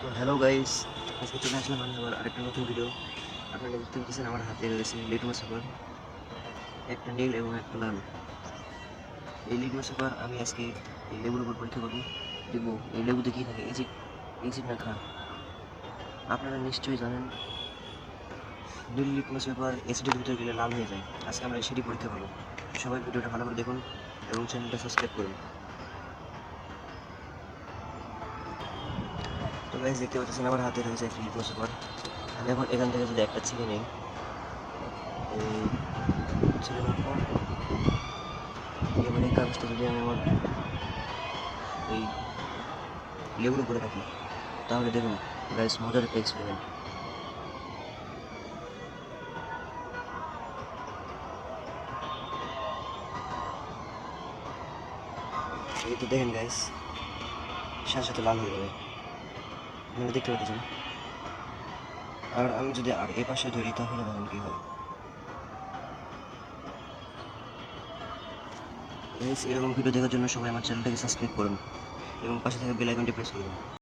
তো hello guys আজকে চলে আসলাম আমি আবার আরেকটা নতুন ভিডিও আপনারা দেখতে পাচ্ছেন আমার হাতে রয়েছে লিটমাস পেপার একটা নীল এবং একটা লাল। এই লিটমাস পেপার আমি আজকে এই লেবুর উপর পরীক্ষা করব। দেখব এই লেবুতে কী থাকে এসিড এসিড না খা আপনারা নিশ্চয়ই জানেন, নীল লিটমাস পেপার এসিডের ভিতরে গেলে লাল হয়ে যায়। আজকে আমরা সেটি পরীক্ষা করব। সবাই ভিডিওটা ভালো করে দেখুন এবং চ্যানেলটা সাবস্ক্রাইব করুন। তো গাইজ দেখতে পাচ্ছেন আমার হাতে রয়েছে একটি লিটমাস পেপার আমি এখন এখান থেকে যদি একটা ছিঁড়ে নিই ছিঁড়ে নেওয়ার পর এবার এই কাগজটা যদি আমি আমার এই লেবুর উপরে রাখি, তাহলে দেখুন গাইজ মজার একটা এক্সপেরিমেন্ট এই তো দেখেন গাইজ সাথে সাথে লাল হয়ে যাবে আপনারা দেখতে পাচ্ছেন। আর আমি যদি আর এ পাশে ধরি, তাহলে দেখেন কী হয়? এরকম ভিডিও দেখার জন্য সবাই আমার চ্যানেলটাকে সাবস্ক্রাইব করুন এবং পাশে থাকা বেল আইকনটি প্রেস করুন